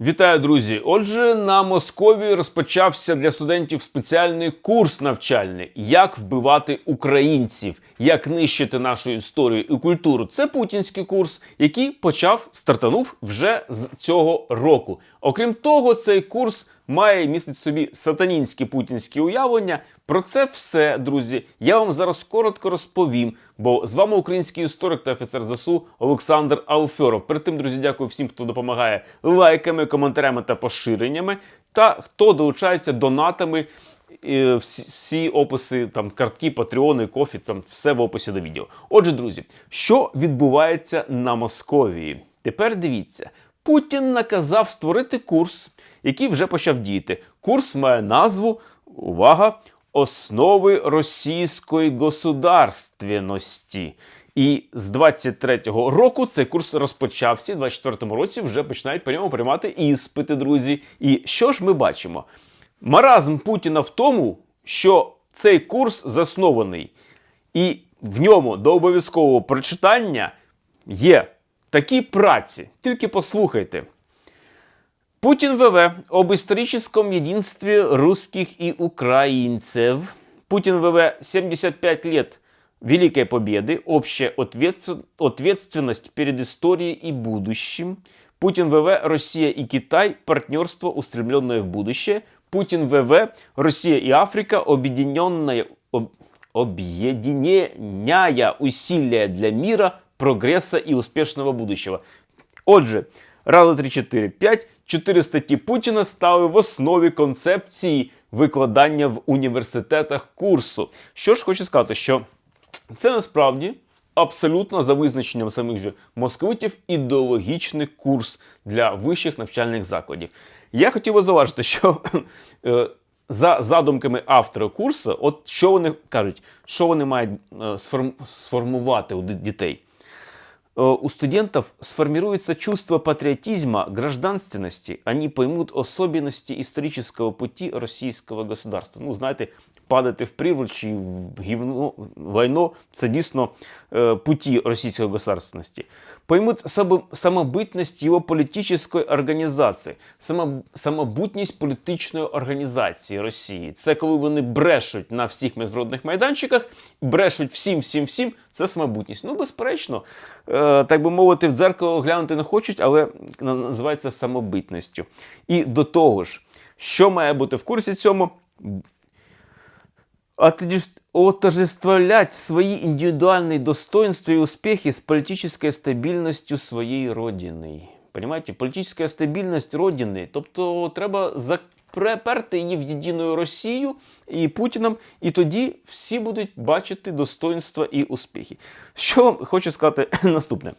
Вітаю, друзі! Отже, на Московії розпочався для студентів спеціальний курс навчальний, як вбивати українців, як нищити нашу історію і культуру. Це путінський курс, який почав стартанув вже з цього року. Окрім того, цей курс має містить собі сатанінські путінські уявлення. Про це все, друзі, я вам зараз коротко розповім. Бо з вами український історик та офіцер ЗСУ Олександр Алфьоров. Перед тим, друзі, дякую всім, хто допомагає лайками, коментарями та поширеннями, та хто долучається донатами. Всі, всі описи, там картки, патреони, кофі, там все в описі до відео. Отже, друзі, що відбувається на Московії? Тепер дивіться, Путін наказав створити курс, який вже почав діяти. Курс має назву увага! Основи російської государственності. І з 23-го року цей курс розпочався. В 24-му році вже починають по ньому приймати іспити, друзі. І що ж ми бачимо? Маразм Путіна в тому, що цей курс заснований, і в ньому до обов'язкового прочитання є такі праці. Тільки послухайте. Путин ВВ об историческом единстве русских и украинцев. Путин ВВ 75 лет Великой Победы, общая ответствен- ответственность перед историей и будущим. Путин ВВ, Россия и Китай, партнерство, устремленное в будущее. Путин ВВ, Россия и Африка, объединенная, об- объединяя усилия для мира, прогресса и успешного будущего. Отже, Рада 3, 4, 5, чотири статті Путіна стали в основі концепції викладання в університетах курсу. Що ж хочу сказати, що це насправді абсолютно за визначенням самих же московитів ідеологічний курс для вищих навчальних закладів. Я хотів би зауважити, що е, за задумками автора курсу, от що вони кажуть, що вони мають е, сформувати у дітей. Э, у студентов сформируется чувство патриотизма, гражданственности, они поймут особенности исторического пути российского государства. Ну, знаєте, падати в прірву чи в гівно, війну – це дійсно е, путі російської государственности. Поймут само- самобытность его политической організації, самобутність політичної організації Росії. Це коли вони брешуть на всіх міжнародних майданчиках, брешуть всім, всім, всім. Це самобутність. Ну, безперечно, е, так би мовити, в дзеркало глянути не хочуть, але називається самобитністю. І до того ж, що має бути в курсі цьому? Отождеств- отождествлять свои индивидуальные достоинства и успехи с политической стабильностью своєї родини. Понимаете? Політична стабільність родини. Тобто треба заперти її в єдину Росію і Путіном, і тоді всі будуть бачити достоинства і успіхи. Що хочу сказати наступне.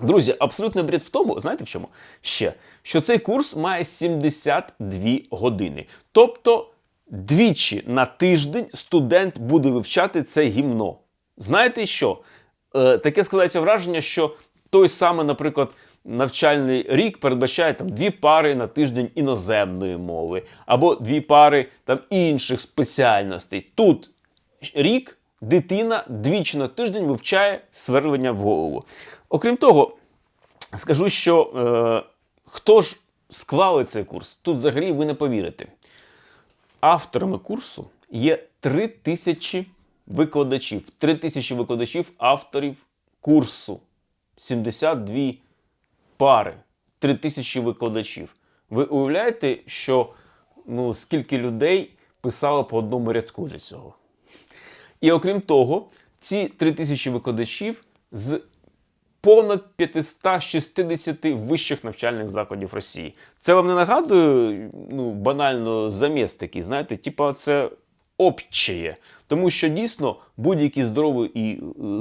Друзі, абсолютно бред в тому, знаєте в чому? Ще, що цей курс має 72 години. Тобто двічі на тиждень студент буде вивчати це гімно. Знаєте що? Е, таке складається враження, що той самий, наприклад, навчальний рік передбачає там дві пари на тиждень іноземної мови, або дві пари там інших спеціальностей. Тут рік дитина двічі на тиждень вивчає сверлення в голову. Окрім того, скажу, що е, хто ж склали цей курс, тут взагалі ви не повірите. Авторами курсу є 3 тисячі викладачів. 3 тисячі викладачів авторів курсу. 72 пари. 3 тисячі викладачів. Ви уявляєте, що ну, скільки людей писало по одному рядку для цього? І окрім того, ці 3 тисячі викладачів з понад 560 вищих навчальних закладів Росії. Це вам не нагадує ну, банально заміс такий, знаєте, типа це общее. Тому що дійсно будь-який здоровий і е,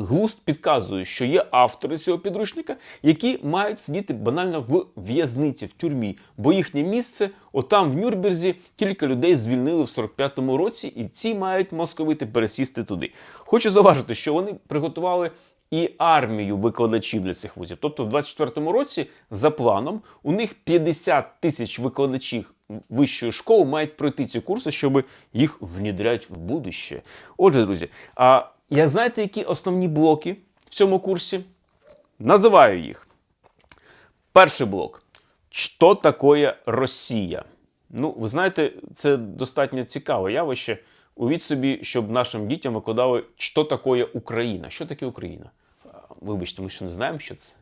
глузд підказує, що є автори цього підручника, які мають сидіти банально в в'язниці, в тюрмі, бо їхнє місце отам в Нюрнберзі кілька людей звільнили в 45-му році, і ці мають московити пересісти туди. Хочу зауважити, що вони приготували і армію викладачів для цих вузів. Тобто, в 24-му році, за планом, у них 50 тисяч викладачів вищої школи мають пройти ці курси, щоб їх внедрять в будуще. Отже, друзі, а як знаєте, які основні блоки в цьому курсі? Називаю їх. Перший блок Що таке Росія? Ну, ви знаєте, це достатньо цікаве явище. Увіть собі, щоб нашим дітям викладали, що таке Україна. Що таке Україна? Вибачте, ми ще не знаємо, що це.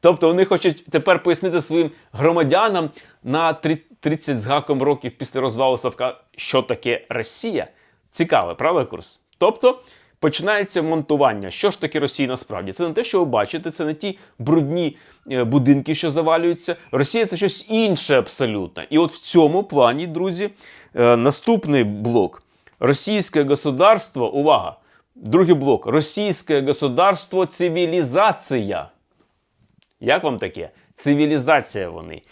Тобто вони хочуть тепер пояснити своїм громадянам на 30 з гаком років після розвалу Савка, що таке Росія. Цікаве, правда, курс? Тобто починається монтування. Що ж таке Росія насправді? Це не те, що ви бачите, це не ті брудні е, будинки, що завалюються. Росія це щось інше абсолютно. І от в цьому плані, друзі, е, наступний блок. Російське государство, увага! Другий блок. Російське государство цивілізація. Як вам таке? Цивілізація вони.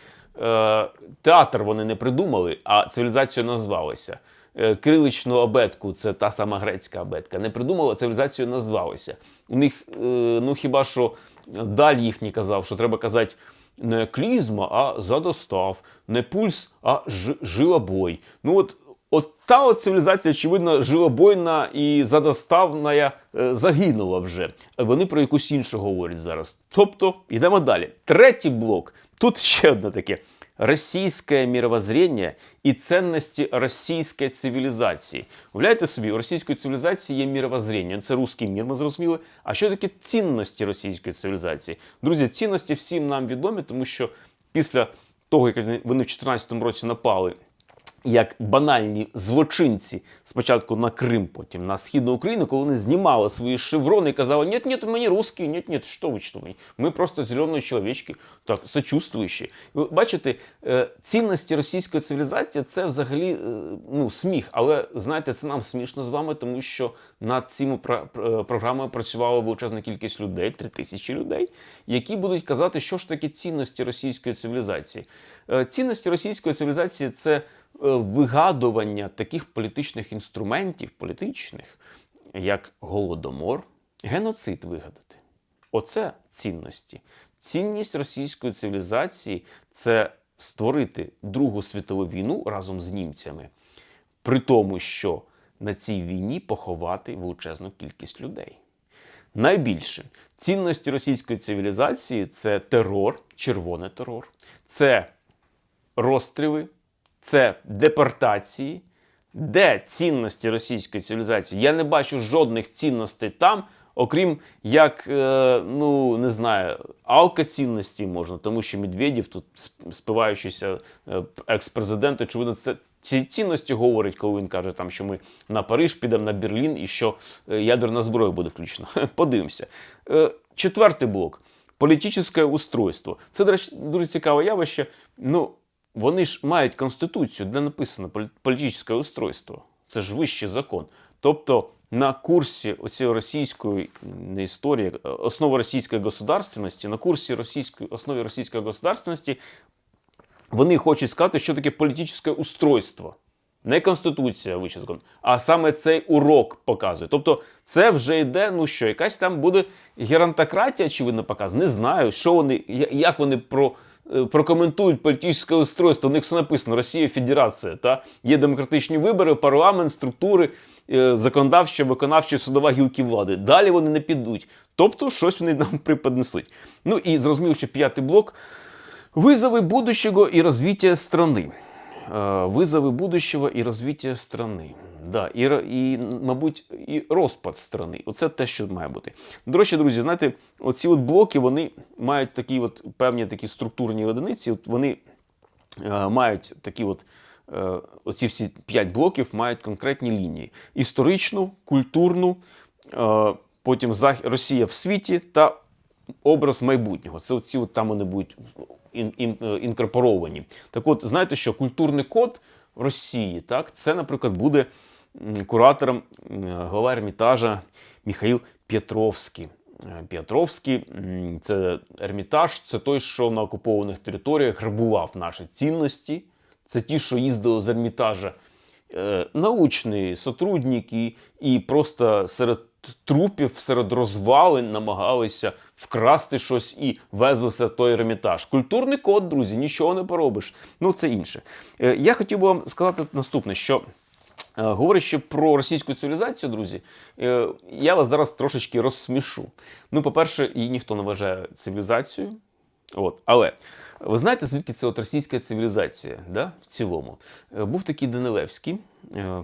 Е, театр вони не придумали, а цивілізацію назвалися. Е, кириличну абетку, це та сама грецька абетка, не придумали, а цивілізацію назвалися. У них, е, ну хіба що даль їхній казав, що треба казати не клізма, а задостав, не пульс, а ж, жилобой. Ну от От та от цивілізація, очевидно, жилобойна і задоставна е, загинула вже. Вони про якусь іншу говорять зараз. Тобто, йдемо далі. Третій блок. Тут ще одне таке: російське мировоззрення і цінності російської цивілізації. Уявляєте собі, у російської цивілізації є мировоззрення. Це русський мір, ми зрозуміли. А що таке цінності російської цивілізації? Друзі, цінності всім нам відомі, тому що після того, як вони в 2014 році напали як банальні злочинці спочатку на Крим, потім на східну Україну, коли вони знімали свої шеврони і казали, ні, ні, ми не русські, ні, ні, що ви що ви? Ми просто зелені чоловічки, так, сочувствуючі. Ви бачите, е, цінності російської цивілізації це взагалі е, ну, сміх. Але знаєте, це нам смішно з вами, тому що над цими про- програмами працювала величезна кількість людей, три тисячі людей, які будуть казати, що ж таке цінності російської цивілізації. Е, Цінності російської цивілізації це е, вигадування таких політичних інструментів, політичних, як голодомор, геноцид вигадати. Оце цінності. Цінність російської цивілізації це створити Другу світову війну разом з німцями, при тому, що на цій війні поховати величезну кількість людей. Найбільше цінності російської цивілізації це терор, червоний терор, це розстріли, це депортації. Де цінності російської цивілізації? Я не бачу жодних цінностей там, окрім як, е, ну не знаю, алкоцінності можна, тому що Медведєв, тут сп- спиваючийся е, екс-президент, очевидно, це ці цінності говорить, коли він каже, там, що ми на Париж підемо на Берлін і що е, ядерна зброя буде включена. Подивимося. Четвертий блок. Політичне устройство. Це, до речі, дуже цікаве явище. Ну, вони ж мають конституцію, де написано політичне устройство. Це ж вищий закон. Тобто на курсі оцієї російської не історії, е, основи російської государственності, на курсі російської основи російської государственності вони хочуть сказати, що таке політичне устройство. Не конституція вищий закон, а саме цей урок показує. Тобто, це вже йде, ну що, якась там буде геронтократія, очевидно, показ. Не знаю, що вони, як вони про, прокоментують політичне устройство. У них все написано: Росія Федерація. Та? Є демократичні вибори, парламент, структури, е, законодавча, виконавча, судова гілки влади. Далі вони не підуть. Тобто, щось вони нам преподнесуть. Ну і зрозуміло, що п'ятий блок. Вызовы будущего и развития страны. Е, Визови будущего і розвиття страни. Да, і, і, мабуть, і розпад страни. Оце те, що має бути. До речі, друзі, знаєте, оці от блоки вони мають такі от певні такі структурні одиниці. От вони е, мають такі от. е, Оці всі п'ять блоків мають конкретні лінії: історичну, культурну, е, потім Росія в світі та образ майбутнього. Це оці от там вони будуть е, інкорпоровані. Так от, знаєте що, культурний код в Росії, так, це, наприклад, буде куратором м, глава Ермітажа Михаїл П'ятровський. Е, П'ятровський це Ермітаж, це той, що на окупованих територіях грабував наші цінності. Це ті, що їздили з Ермітажа е, научні сотрудники і просто серед трупів, серед розвалин намагалися вкрасти щось і везли все той ремітаж. Культурний код, друзі, нічого не поробиш. Ну, це інше. Е, Я хотів би вам сказати наступне, що. Е, Говорячи про російську цивілізацію, друзі, е, я вас зараз трошечки розсмішу. Ну, по-перше, її ніхто не вважає цивілізацією. От. Але ви знаєте, звідки це от російська цивілізація да? в цілому? Е, Був такий Данилевський, е,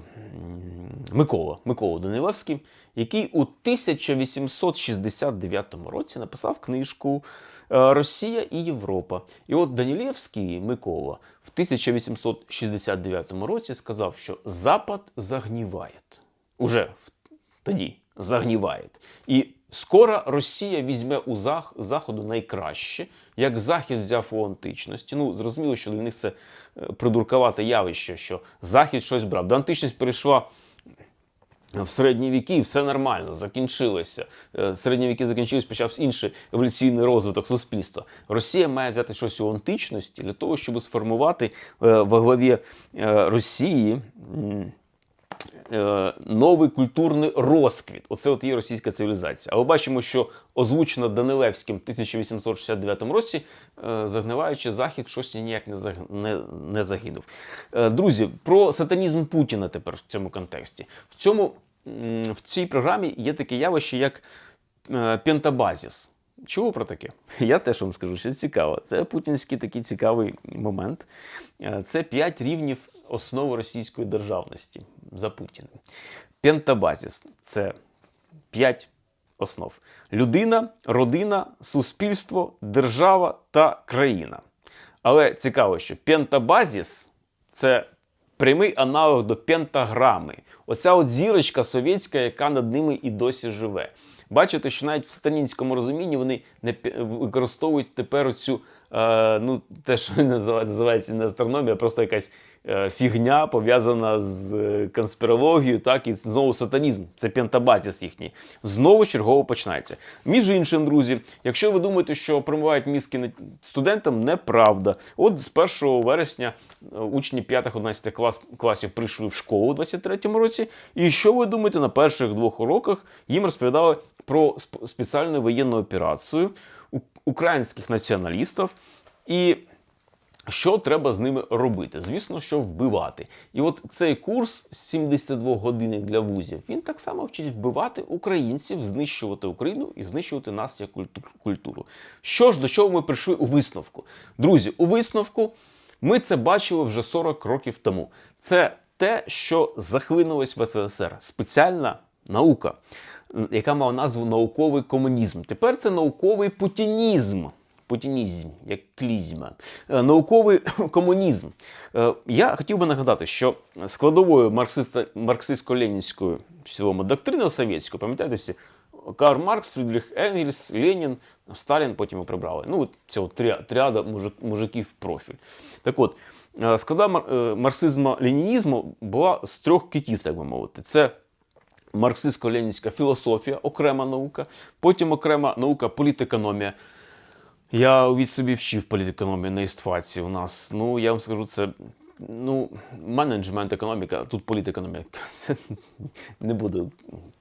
Микола, Микола Данилевський, який у 1869 році написав книжку е, Росія і Європа. І от Данилевський Микола в 1869 році сказав, що Запад загніває. Уже тоді загніває. І скоро Росія візьме у зах, Заходу найкраще, як Захід взяв у античності. Ну, зрозуміло, що для них це е, придуркувате явище, що Захід щось брав. До античність перейшла в середні віки все нормально, закінчилося. Е, Середні віки закінчились, почався інший еволюційний розвиток суспільства. Росія має взяти щось у античності для того, щоб сформувати е, главі е, Росії. Е, Новий культурний розквіт. Оце от є російська цивілізація. Але бачимо, що озвучено Данилевським в 1869 році, е, загниваючи захід, щось ніяк не, заг... не, не загинув. Е, Друзі, про сатанізм Путіна тепер в цьому контексті. В цьому в цій програмі є таке явище, як е, пентабазіс. Чув про таке? Я теж вам скажу, що цікаво. Це путінський такий цікавий момент. Е, Це п'ять рівнів основи російської державності за Путіним. Пентабазіс це п'ять основ: людина, родина, суспільство, держава та країна. Але цікаво, що пентабазіс це прямий аналог до пентаграми. Оця от зірочка совєтська, яка над ними і досі живе. Бачите, що навіть в сатанінському розумінні вони не використовують тепер цю, е, ну, те, що називається не астрономія, а просто якась фігня пов'язана з е, конспірологією, так і знову сатанізм. Це пентабазіс їхній. Знову чергово починається. Між іншим, друзі, якщо ви думаєте, що промивають мізки студентам, неправда. От з 1 вересня е, учні 5-11 клас, класів прийшли в школу у 23-му році. І що ви думаєте, на перших двох уроках їм розповідали про сп- спеціальну воєнну операцію українських націоналістів. І що треба з ними робити? Звісно, що вбивати. І от цей курс 72 годин для вузів він так само вчить вбивати українців, знищувати Україну і знищувати нас як культуру. Що ж до чого ми прийшли у висновку? Друзі, у висновку ми це бачили вже 40 років тому. Це те, що захлинулось в СССР. Спеціальна наука, яка мала назву науковий комунізм. Тепер це науковий путінізм. Путінізм, як клізма, Е, науковий комунізм. Е, Я хотів би нагадати, що складовою марксистсько-ленінської цілому доктрини совєтської, пам'ятаєте всі, Карл Маркс, Фрідріх Енгельс, Ленін, Сталін потім і прибрали. Ну, от от тріада мужиків профіль. Так от, е, складова мар- е, марксизму-ленінізму була з трьох китів, так би мовити. Це марксистсько-ленінська філософія, окрема наука, потім окрема наука політекономія. Я від собі вчив політекономію на істфаці у нас. Ну, я вам скажу, це ну, менеджмент, економіка, тут політекономія. Це не буду.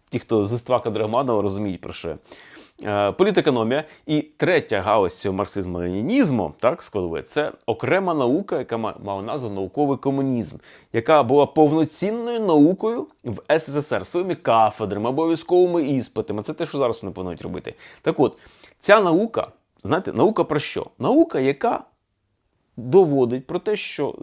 Ті, хто з іствака Драгманова розуміють про що. Е, Політекономія і третя галузь цього марксизму-ленінізму, так складове, це окрема наука, яка мала назву науковий комунізм, яка була повноцінною наукою в СССР своїми кафедрами, обов'язковими іспитами. Це те, що зараз вони планують робити. Так от, ця наука, знаєте, наука про що? Наука, яка доводить про те, що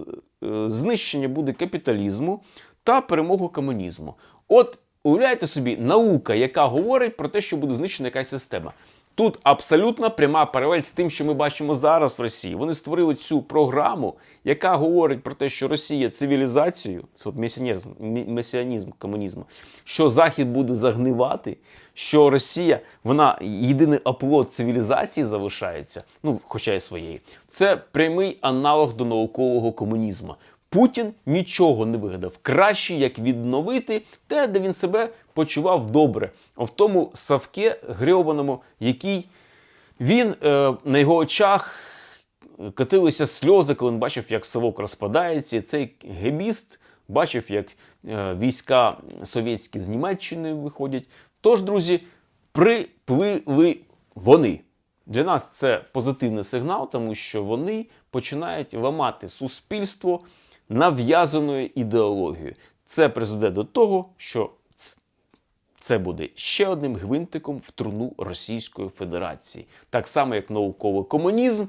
е, знищення буде капіталізму та перемогу комунізму. От уявляєте собі, наука, яка говорить про те, що буде знищена якась система. Тут абсолютно пряма паралель з тим, що ми бачимо зараз в Росії. Вони створили цю програму, яка говорить про те, що Росія цивілізацію, це от месіанізм, месіанізм комунізму, що Захід буде загнивати, що Росія, вона єдиний оплот цивілізації залишається, ну, хоча й своєї. Це прямий аналог до наукового комунізму. Путін нічого не вигадав краще, як відновити те, де він себе почував добре, в тому савке грьобаному, який він е, на його очах катилися сльози, коли він бачив, як совок розпадається. Цей гебіст бачив, як е, війська совєтські з Німеччини виходять. Тож, друзі, приплили вони. Для нас це позитивний сигнал, тому що вони починають ламати суспільство нав'язаною ідеологією. Це призведе до того, що це буде ще одним гвинтиком в труну Російської Федерації. Так само, як науковий комунізм,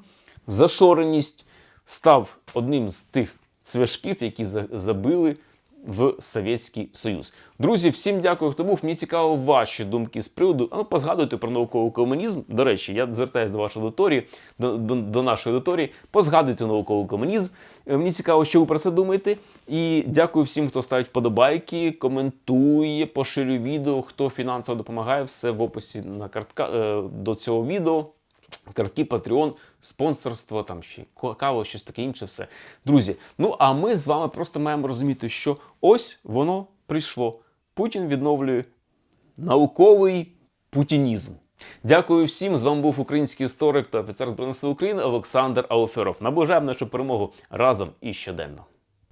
зашореність став одним з тих цвяшків, які за- забили в Совєтський Союз. Друзі, всім дякую, хто був. Мені цікаво ваші думки з приводу. Ну, позгадуйте про науковий комунізм. До речі, я звертаюся до вашої аудиторії, до, до, до нашої аудиторії. Позгадуйте науковий комунізм. Е, Мені цікаво, що ви про це думаєте. І дякую всім, хто ставить подобайки, коментує, поширює відео, хто фінансово допомагає. Все в описі на картка е, до цього відео. Картки, Patreon, спонсорство, там ще кава, щось таке інше, все. Друзі, ну а ми з вами просто маємо розуміти, що ось воно прийшло. Путін відновлює науковий путінізм. Дякую всім. З вами був український історик та офіцер Збройних сил України Олександр Ауферов. Наближаємо нашу перемогу разом і щоденно.